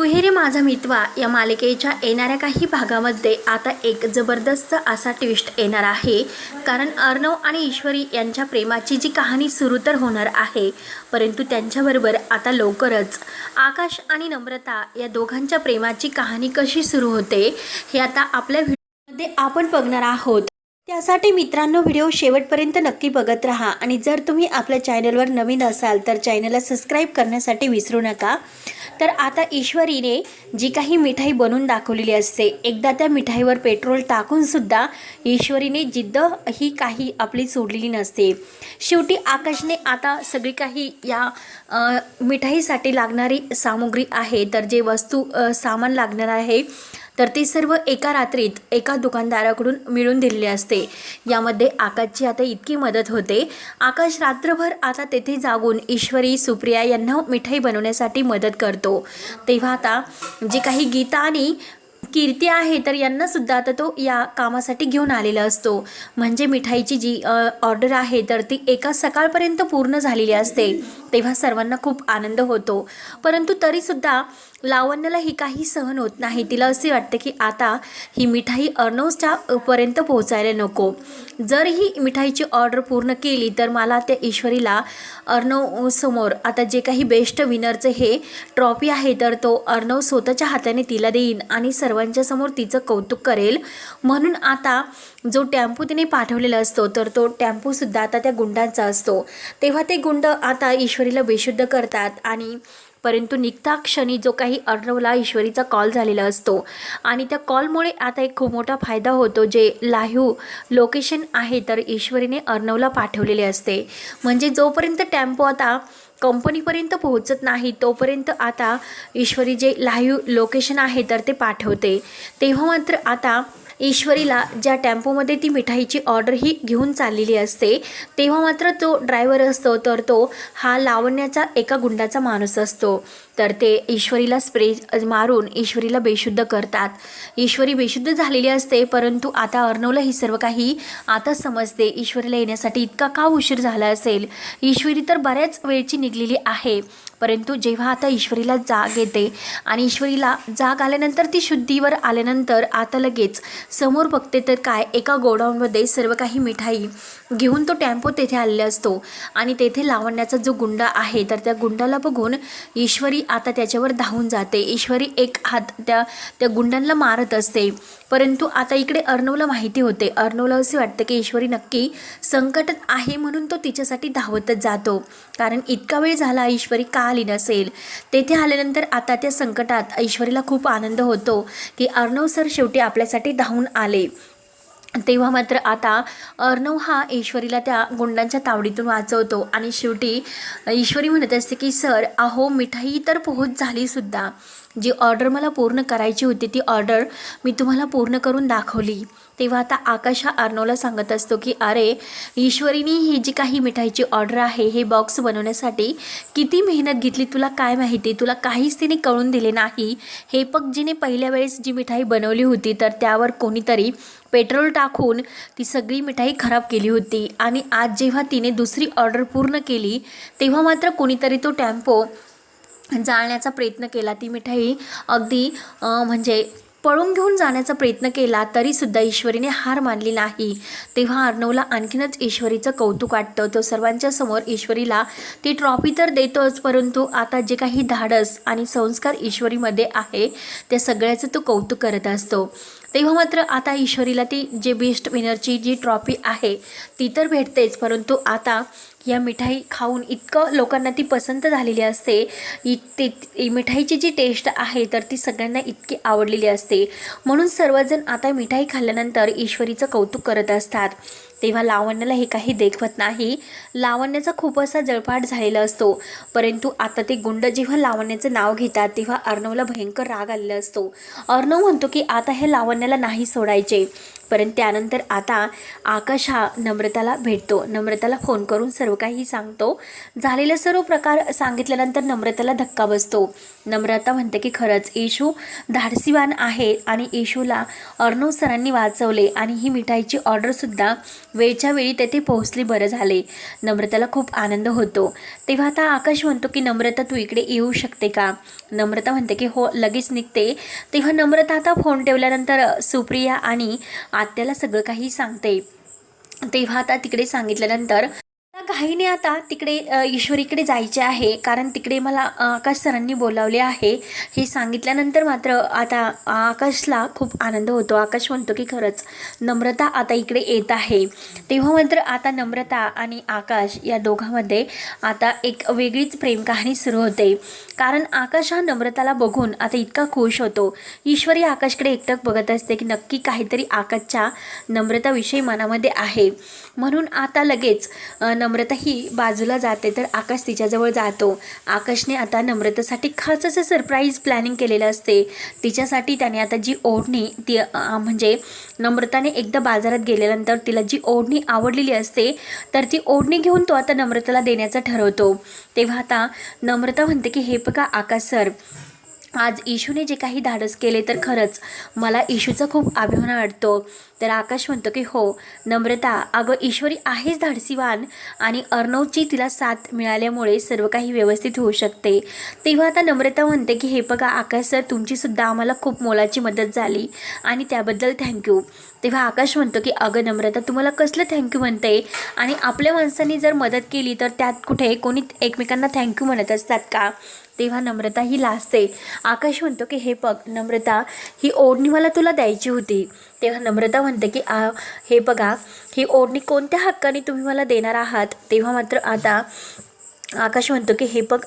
तुहेरे माझा मितवा या मालिकेच्या येणाऱ्या काही भागामध्ये आता एक जबरदस्त असा ट्विस्ट येणार आहे. कारण अर्णव आणि ईश्वरी यांच्या प्रेमाची जी कहाणी सुरू तर होणार आहे परंतु त्यांच्याबरोबर आता लवकरच आकाश आणि नम्रता या दोघांच्या प्रेमाची कहाणी कशी सुरू होते हे आता आपल्या व्हिडिओमध्ये आपण बघणार आहोत. त्यासाठी मित्रांनो व्हिडिओ शेवटपर्यंत नक्की बघत राहा. आणि जर तुम्ही आपल्या चॅनलवर नवीन असाल तर चॅनलला सबस्क्राईब करण्यासाठी विसरू नका. तर आता ईश्वरीने जी काही मिठाई बनवून दाखवलेली असते एकदा त्या मिठाईवर पेट्रोल टाकूनसुद्धा ईश्वरीने जिद्द ही काही आपली सोडलेली नसते. शेवटी आकाशने आता सगळी काही या मिठाईसाठी लागणारी सामुग्री आहे. तर जे वस्तू सामान लागणार आहे तर ते सर्व एका रात्रीत एका दुकानदाराकडून मिळून दिलेले असते. यामध्ये आकाशची आता इतकी मदत होते. आकाश रात्रभर आता तेथे जागून ईश्वरी सुप्रिया यांना मिठाई बनवण्यासाठी मदत करतो. तेव्हा आता जे काही गीता आणि कीर्ती आहे तर यांनासुद्धा आता तो या कामासाठी घेऊन आलेला असतो. म्हणजे मिठाईची जी ऑर्डर आहे तर ती एका सकाळपर्यंत पूर्ण झालेली असते. तेव्हा सर्वांना खूप आनंद होतो. परंतु तरीसुद्धा लावण्याला ही काही सहन होत नाही. तिला असे वाटते की आता ही मिठाई अर्णवच्या पर्यंत पोहोचायला नको. जर ही मिठाईची ऑर्डर पूर्ण केली तर मला त्या ईश्वरीला अर्णव समोर आता जे काही बेस्ट विनरचं हे ट्रॉफी आहे तर तो अर्णव स्वतःच्या हाताने तिला देईन आणि सर्वांच्या समोर तिचं कौतुक करेल. म्हणून आता जो टॅम्पो तिने पाठवलेला असतो तर तो टॅम्पोसुद्धा आता त्या गुंडांचा असतो. तेव्हा ते गुंड आता ईश्वरीला बेशुद्ध करतात आणि परंतु निघता क्षणी जो काही अर्णवला ईश्वरीचा कॉल झालेला असतो. आणि त्या कॉलमुळे आता एक खूप मोठा फायदा होतो जे लाईव्ह लोकेशन आहे तर ईश्वरीने अर्णवला पाठवलेले असते. म्हणजे जोपर्यंत टॅम्पो आता कंपनीपर्यंत पोहोचत नाही तोपर्यंत आता ईश्वरी जे लाईव्ह लोकेशन आहे तर ते पाठवते. तेव्हा मात्र आता ईश्वरीला ज्या टेम्पोमध्ये ती मिठाईची ऑर्डर ही घेऊन चाललेली असते तेव्हा मात्र तो ड्रायव्हर असतो तर तो हा लावण्याचा एका गुंडाचा माणूस असतो. तर ते ईश्वरीला स्प्रे मारून ईश्वरीला बेशुद्ध करतात. ईश्वरी बेशुद्ध झालेली असते परंतु आता अर्णवला ही सर्व काही आता समजते. ईश्वरीला येण्यासाठी इतका का उशीर झाला असेल? ईश्वरी तर बऱ्याच वेळची निघलेली आहे परंतु जेव्हा आता ईश्वरीला जाग येते आणि ईश्वरीला जाग आल्यानंतर ती शुद्धीवर आल्यानंतर आता लगेच समोर बघते तर काय एका गोडाऊनमध्ये सर्व काही मिठाई घेऊन तो टॅम्पो तेथे आलेला असतो आणि तेथे लावण्याचा जो गुंडा आहे तर त्या गुंडाला बघून ईश्वरी आता त्याच्यावर धावून जाते. ईश्वरी एक हात त्या त्या गुंडांना मारत असते. परंतु आता इकडे अर्णवला माहिती होते. अर्णवला असे वाटते की ईश्वरी नक्की संकटात आहे म्हणून तो तिच्यासाठी धावतच जातो. कारण इतका वेळ झाला ईश्वरी का आली नसेल? तेथे आल्यानंतर आता त्या संकटात ईश्वरीला खूप आनंद होतो की अर्णव सर शेवटी आपल्यासाठी धावून आले. तेव्हा मात्र आता अर्णव हा ईश्वरीला त्या गुंडांच्या तावडीतून वाचवतो. आणि शेवटी ईश्वरी म्हणत असते की सर अहो मिठाई तर पोहोच झालीसुद्धा जी ऑर्डर मला पूर्ण करायची होती ती ऑर्डर मी तुम्हाला पूर्ण करून दाखवली. तेव्हा आता आकाश हा अर्णवला सांगत असतो की अरे ईश्वरीनी ही जी काही मिठाईची ऑर्डर आहे हे बॉक्स बनवण्यासाठी किती मेहनत घेतली तुला काय माहिती? तुला काहीच तिने कळून दिले नाही. हे पग जिने पहिल्या वेळेस जी मिठाई बनवली होती तर त्यावर कोणीतरी पेट्रोल टाकून ती सगळी मिठाई खराब केली होती. आणि आज जेव्हा तिने दुसरी ऑर्डर पूर्ण केली तेव्हा मात्र कोणीतरी तो टॅम्पो जाळण्याचा प्रयत्न केला. ती मिठाई अगदी म्हणजे पळून घेऊन जाण्याचा प्रयत्न केला तरीसुद्धा ईश्वरीने हार मानली नाही. तेव्हा अर्णवला आणखीनच ईश्वरीचं कौतुक वाटतं. तो सर्वांच्या समोर ईश्वरीला ती ट्रॉफी तर देतोच परंतु आता जे काही धाडस आणि संस्कार ईश्वरीमध्ये आहे त्या सगळ्याचं तो कौतुक करत असतो. तेव्हा मात्र आता ईश्वरीला ती जे बेस्ट विनरची जी ट्रॉफी आहे ती तर भेटतेच. परंतु आता या मिठाई खाऊन इतकं लोकांना ती पसंत झालेली असते इ ते मिठाईची जी टेस्ट आहे तर ती सगळ्यांना इतकी आवडलेली असते. म्हणून सर्वजण आता मिठाई खाल्ल्यानंतर ईश्वरीचं कौतुक करत असतात. तेव्हा लावण्याला हे काही देखवत नाही. लावण्याचा खूप असा जळपाट झालेला असतो. परंतु आता ते गुंड जेव्हा लावण्याचं नाव घेतात तेव्हा अर्णवला भयंकर राग आलेला असतो. अर्णव म्हणतो की आता हे लावण्याला नाही सोडायचे. परंतु त्यानंतर आता आकाश हा नम्रताला भेटतो. नम्रताला फोन करून सर्व काही सांगतो. झालेले सर्व प्रकार सांगितल्यानंतर नम्रताला धक्का बसतो. नम्रता म्हणते की खरंच येशू धाडसीवान आहे आणि येशूला अर्णव सरांनी वाचवले आणि ही मिठाईची ऑर्डरसुद्धा वेळच्या वेळी तेथे पोहोचली बरं झाले. नम्रताला खूप आनंद होतो. तेव्हा आता आकाश म्हणतो की नम्रता तू इकडे येऊ शकते का? नम्रता म्हणते की हो लगेच निघते. तेव्हा नम्रता आता फोन ठेवल्यानंतर सुप्रिया आणि आत्याला सगळं काही सांगते. तेव्हा आता तिकडे सांगितल्यानंतर घाईने आता तिकडे ईश्वरीकडे जायचे आहे. कारण तिकडे मला आकाश सरांनी बोलावले आहे. हे सांगितल्यानंतर मात्र आता आकाशला खूप आनंद होतो. आकाश म्हणतो की खरंच नम्रता आता इकडे येत आहे. तेव्हा मात्र आता नम्रता आणि आकाश या दोघांमध्ये आता एक वेगळीच प्रेम कहाणी सुरू होते. कारण आकाश हा नम्रताला बघून आता इतका खुश होतो. ईश्वरी आकाशकडे एकटक बघत असते की नक्की काहीतरी आकाशच्या नम्रताविषयी मनामध्ये आहे. म्हणून आता लगेच नम्र नम्रता ही बाजूला जाते तर आकाश तिच्याजवळ जातो. आकाशने आता नम्रतासाठी खास असं सरप्राईज प्लॅनिंग केलेलं असते. तिच्यासाठी त्याने आता जी ओढणी ती म्हणजे नम्रताने एकदा बाजारात गेल्यानंतर तिला जी ओढणी आवडलेली असते तर ती ओढणी घेऊन तो आता नम्रताला देण्याचं ठरवतो. तेव्हा आता नम्रता म्हणते की हे बघा आकाश सर आज इशूने जे काही धाडस केले तर खरंच मला इशूचा खूप अभिमान वाटतो. तर आकाश म्हणतो की हो नम्रता अगं ईश्वरी आहेच धाडसीवान आणि अर्णवची तिला साथ मिळाल्यामुळे सर्व काही व्यवस्थित होऊ शकते. तेव्हा आता नम्रता म्हणते की हे बघा आकाश सर तुमचीसुद्धा आम्हाला खूप मोलाची मदत झाली आणि त्याबद्दल थँक्यू. तेव्हा आकाश म्हणतो की अगं नम्रता तुम्हाला कसलं थँक्यू म्हणते आणि आपल्या माणसांनी जर मदत केली तर त्यात कुठे कोणी एकमेकांना थँक्यू म्हणत असतात का? तेव्हा नम्रता ही लाजते आकाश म्हणतो की हे बघ नम्रता ही ओढणी मला तुला द्यायची होती. तेव्हा नम्रता म्हणते की आ हे बघा ही ओढणी कोणत्या हक्काने तुम्ही मला देणार आहात? तेव्हा मात्र आता आकाश म्हणतो की हे बघ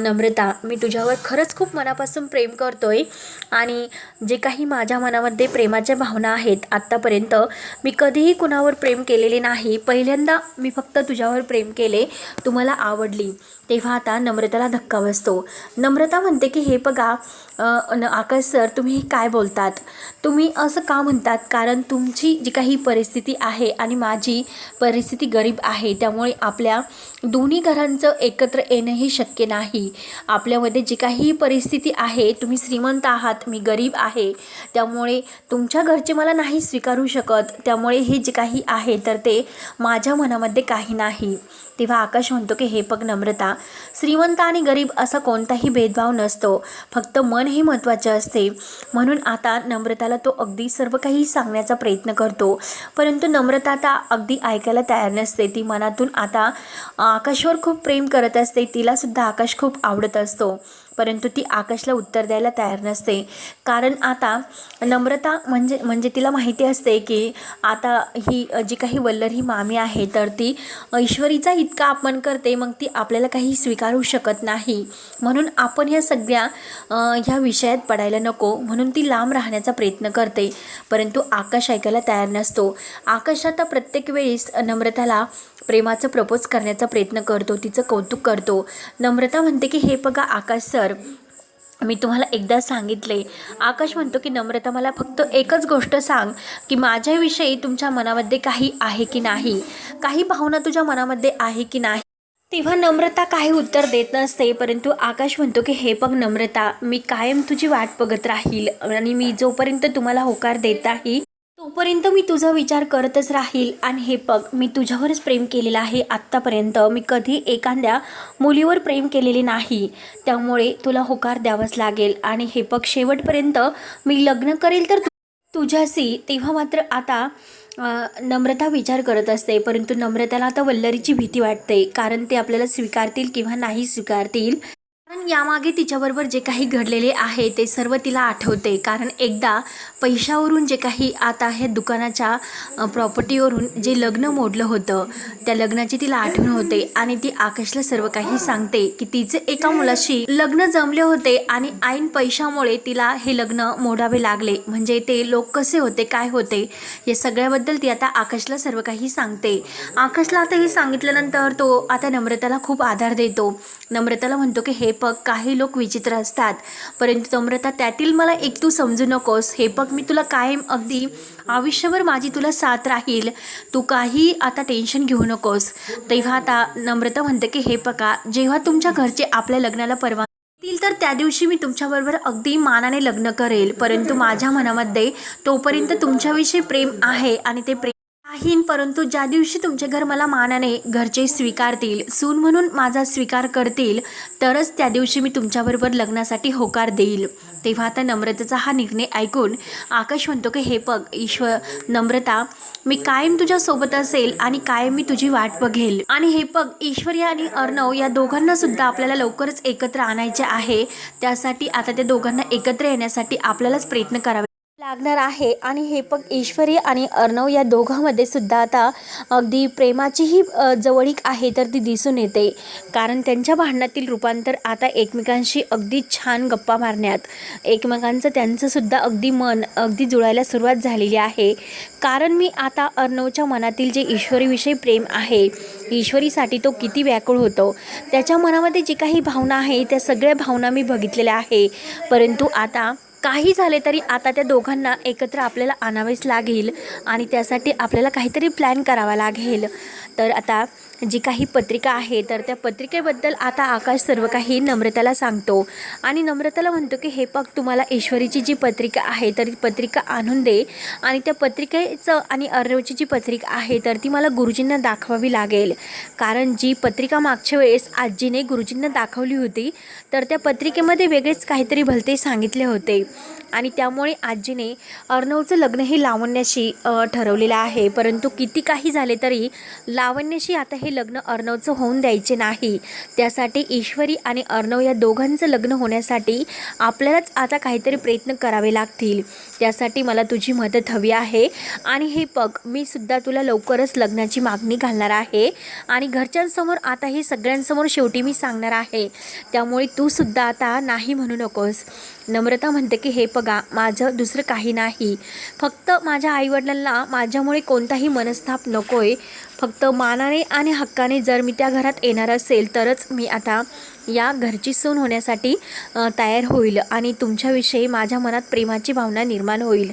नम्रता मी तुझ्यावर खरंच खूप मनापासून प्रेम करतो आहे आणि जे काही माझ्या मनामध्ये प्रेमाच्या भावना आहेत आत्तापर्यंत मी कधीही कुणावर प्रेम केलेले नाही. पहिल्यांदा मी फक्त तुझ्यावर प्रेम केले तुम्हाला आवडली. तेव्हा आता नम्रताला धक्का बसतो. नम्रता म्हणते की हे बघा न आकाश सर तुम्ही काय बोलतात? तुम्ही असं का म्हणतात? कारण तुमची जी काही परिस्थिती आहे आणि माझी परिस्थिती गरीब आहे त्यामुळे आपल्या दोन्ही घरांचं एकत्र येणंही शक्य नाही. आपल्यामध्ये जी काही परिस्थिती आहे तुम्ही श्रीमंत आहात मी गरीब आहे त्यामुळे तुमच्या घरचे मला नाही स्वीकारू शकत. त्यामुळे हे जे काही आहे तर ते माझ्या मनामध्ये काही नाही. तेव्हा आकाश म्हणतो की हे बघ नम्रता श्रीमंत आणि गरीब असा कोणताही भेदभाव नसतो. फक्त मन हे महत्त्वाचे असते. म्हणून आता नम्रताला तो अगदी सर्व काही सांगण्याचा प्रयत्न करतो. परंतु नम्रता आता अगदी ऐकायला तयार नसते. ती मनातून आता आकाशवर खूप प्रेम करत असते. तिलासुद्धा आकाश खूप आवडत असतो. परंतु ती आकाशला उत्तर द्यायला तयार नसते. कारण आता नम्रता म्हणजे म्हणजे तिला माहिती असते की आता ही जी काही वल्लरी मामी आहे तर ती ईश्वरीचा इतका अपमान करते मग ती आपल्याला काही स्वीकारू शकत नाही. म्हणून आपण या सगळ्या ह्या विषयात पडायला नको. म्हणून ती लांब राहण्याचा प्रयत्न करते. परंतु आकाश ऐकायला तयार नसतो. आकाश आता प्रत्येक वेळेस नम्रताला प्रेमाचं प्रपोज करण्याचा प्रयत्न करतो तिचं कौतुक करतो. नम्रता म्हणते की हे बघा आकाश सर मी तुम्हाला एकदा सांगितले. आकाश म्हणतो की नम्रता मला फक्त एकच गोष्ट सांग की माझ्याविषयी तुमच्या मनामध्ये काही आहे की नाही? काही भावना तुझ्या मनामध्ये आहे की नाही? तेव्हा नम्रता काही उत्तर देत नसते परंतु आकाश म्हणतो की हे बघ नम्रता मी कायम तुझी वाट बघत राहील आणि मी जोपर्यंत तुम्हाला होकार देत आहे तोपर्यंत मी तुझा विचार करतच राहील. आणि हे बघ मी तुझ्यावरच प्रेम केलेलं आहे आत्तापर्यंत. मी कधी एखाद्या मुलीवर प्रेम केलेले नाही. त्यामुळे तुला होकार द्यावाच लागेल. आणि हे बघ शेवटपर्यंत मी लग्न करेल तर तुझ्याशी. तेव्हा मात्र आता नम्रता विचार करत असते. परंतु नम्रताला आता वल्लरीची भीती वाटते. कारण ते आपल्याला स्वीकारतील किंवा नाही स्वीकारतील. यामागे तिच्याबरोबर जे काही घडलेले आहे ते सर्व तिला आठवते. कारण एकदा पैशावरून जे काही आता हे दुकानाच्या प्रॉपर्टीवरून जे लग्न मोडलं होतं त्या लग्नाची तिला आठवण होते आणि ती आकाशला सर्व काही सांगते की तिचे एका मुलाशी लग्न जमले होते आणि ऐन पैशामुळे तिला हे लग्न मोडावे लागले. म्हणजे ते लोक कसे होते काय होते या सगळ्याबद्दल ती आता आकाशला सर्व काही सांगते. आकाशला आता हे सांगितल्यानंतर तो आता नम्रताला खूप आधार देतो. नम्रताला म्हणतो की हे प काही लोक विचित्र असतात. परंतु नम्रता त्यातील मला एक तू समजू नकोस. हे बघ मी तुला कायम अगदी आयुष्यभर माझी तुला साथ राहील. तू काही आता टेन्शन घेऊ नकोस. तेव्हा आता नम्रता म्हणते की हे पका जेव्हा तुमच्या घरचे आपल्या लग्नाला परवा तील तर त्या दिवशी मी तुमच्याबरोबर अगदी मानाने लग्न करेल. परंतु माझ्या मनामध्ये तोपर्यंत तुमच्याविषयी प्रेम आहे आणि ते प्रेम राहीन परंतु ज्या दिवशी तुमचे घर मला मानाने घरचे स्वीकारतील सून म्हणून माझा स्वीकार करतील तरच त्या दिवशी मी तुमच्याबरोबर लग्नासाठी होकार देईल. तेव्हा आता नम्रतेचा हा निर्णय ऐकून आकाश म्हणतो की हे पग ईश्वर नम्रता मी कायम तुझ्यासोबत असेल आणि कायम मी तुझी वाट बघेल. आणि हे पग ईश्वरी आणि अर्णव या दोघांना सुद्धा आपल्याला लवकरच एकत्र आणायचे आहे. त्यासाठी आता त्या दोघांना एकत्र येण्यासाठी आपल्यालाच प्रयत्न करावे लागणार आहे. आणि हे पण ईश्वरी आणि अर्णव या दोघांमध्ये सुद्धा आता अगदी प्रेमाचीही जवळीक आहे तर ती दिसून येते. कारण त्यांच्या भांडणातील रूपांतर आता एकमेकांशी अगदी छान गप्पा मारण्यात एकमेकांचं त्यांचंसुद्धा अगदी मन अगदी जुळायला सुरुवात झालेली आहे. कारण मी आता अर्णवच्या मनातील जे ईश्वरीविषयी प्रेम आहे ईश्वरीसाठी तो किती व्याकुळ होतो. त्याच्या मनामध्ये जी काही भावना आहे त्या सगळ्या भावना मी बघितलेल्या आहे. परंतु आता काही झाले तरी आता त्या दोघांना एकत्र आपल्याला आणावेच लागेल आणि त्यासाठी आपल्याला काहीतरी प्लॅन करावा लागेल. तर आता जी काही पत्रिका आहे तर त्या पत्रिकेबद्दल आता आकाश सर्व काही नम्रताला सांगतो. आणि नम्रताला म्हणतो की हे पग तुम्हाला ईश्वरीची जी पत्रिका आहे तर ती पत्रिका आणून दे. आणि त्या पत्रिकेचं आणि अर्णवची जी पत्रिका आहे तर ती मला गुरुजींना दाखवावी लागेल. कारण जी पत्रिका मागच्या वेळेस आजीने गुरुजींना दाखवली होती तर त्या पत्रिकेमध्ये वेगळेच काहीतरी भलते सांगितले होते. आणि त्यामुळे आजीने अर्णवचं लग्न हे लावण्याशी ठरवलेलं आहे. परंतु किती काही झाले तरी लावण्याशी आता हे लग्न अर्णवचं होऊन द्यायचे नाही. त्यासाठी ईश्वरी आणि अर्णव या दोघांचं लग्न होण्यासाठी आपल्यालाच आता काहीतरी प्रयत्न करावे लागतील. त्यासाठी मला तुझी मदत हवी आहे. आणि हे पग मी सुद्धा तुला लवकरच लग्नाची मागणी घालणार आहे. आणि घरच्यांसमोर आता हे सगळ्यांसमोर शेवटी मी सांगणार आहे. त्यामुळे तू सुद्धा आता नाही म्हणू नकोस. नम्रता म्हणते की हे बघा माझं दुसरं काही नाही. फक्त माझ्या आईवडिलांना माझ्यामुळे कोणताही मनस्ताप नको आहे फक्त मानाने आणि हक्काने जर मी त्या घरात येणार असेल तरच मी आता या घरची सून होण्यासाठी तयार होईल आणि तुमच्याविषयी माझ्या मनात प्रेमाची भावना निर्माण होईल.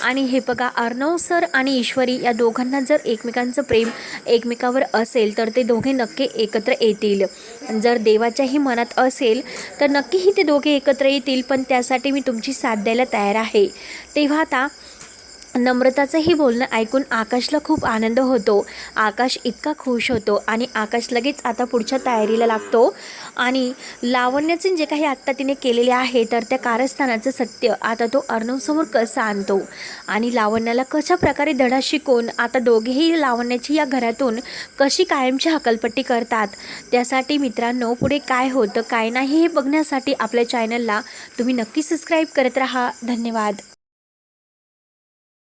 आणि हे बघा अर्णव सर आणि ईश्वरी या दोघांना जर एकमेकांचं प्रेम एकमेकावर असेल तर ते दोघे नक्की एकत्र येतील. जर देवाच्याही मनात असेल तर नक्कीही ते दोघे एकत्र येतील पण त्यासाठी मी तुमची साथ द्यायला तयार आहे. तेव्हा आता नम्रताचंही बोलणं ऐकून आकाशला खूप आनंद होतो. आकाश इतका खुश होतो आणि आकाश लगेच आता पुढच्या तयारीला लागतो. आणि लावण्याचे जे काही आत्ता तिने केलेले आहे तर त्या कारस्थानाचं सत्य आता तो अर्णवसमोर कसं आणतो? आणि लावण्याला कशा प्रकारे धडा शिकून आता दोघेही लावण्याची या घरातून कशी कायमची हकलपट्टी करतात? त्यासाठी मित्रांनो पुढे काय होतं काय नाही हे बघण्यासाठी आपल्या चॅनलला तुम्ही नक्की सबस्क्राईब करत राहा. धन्यवाद.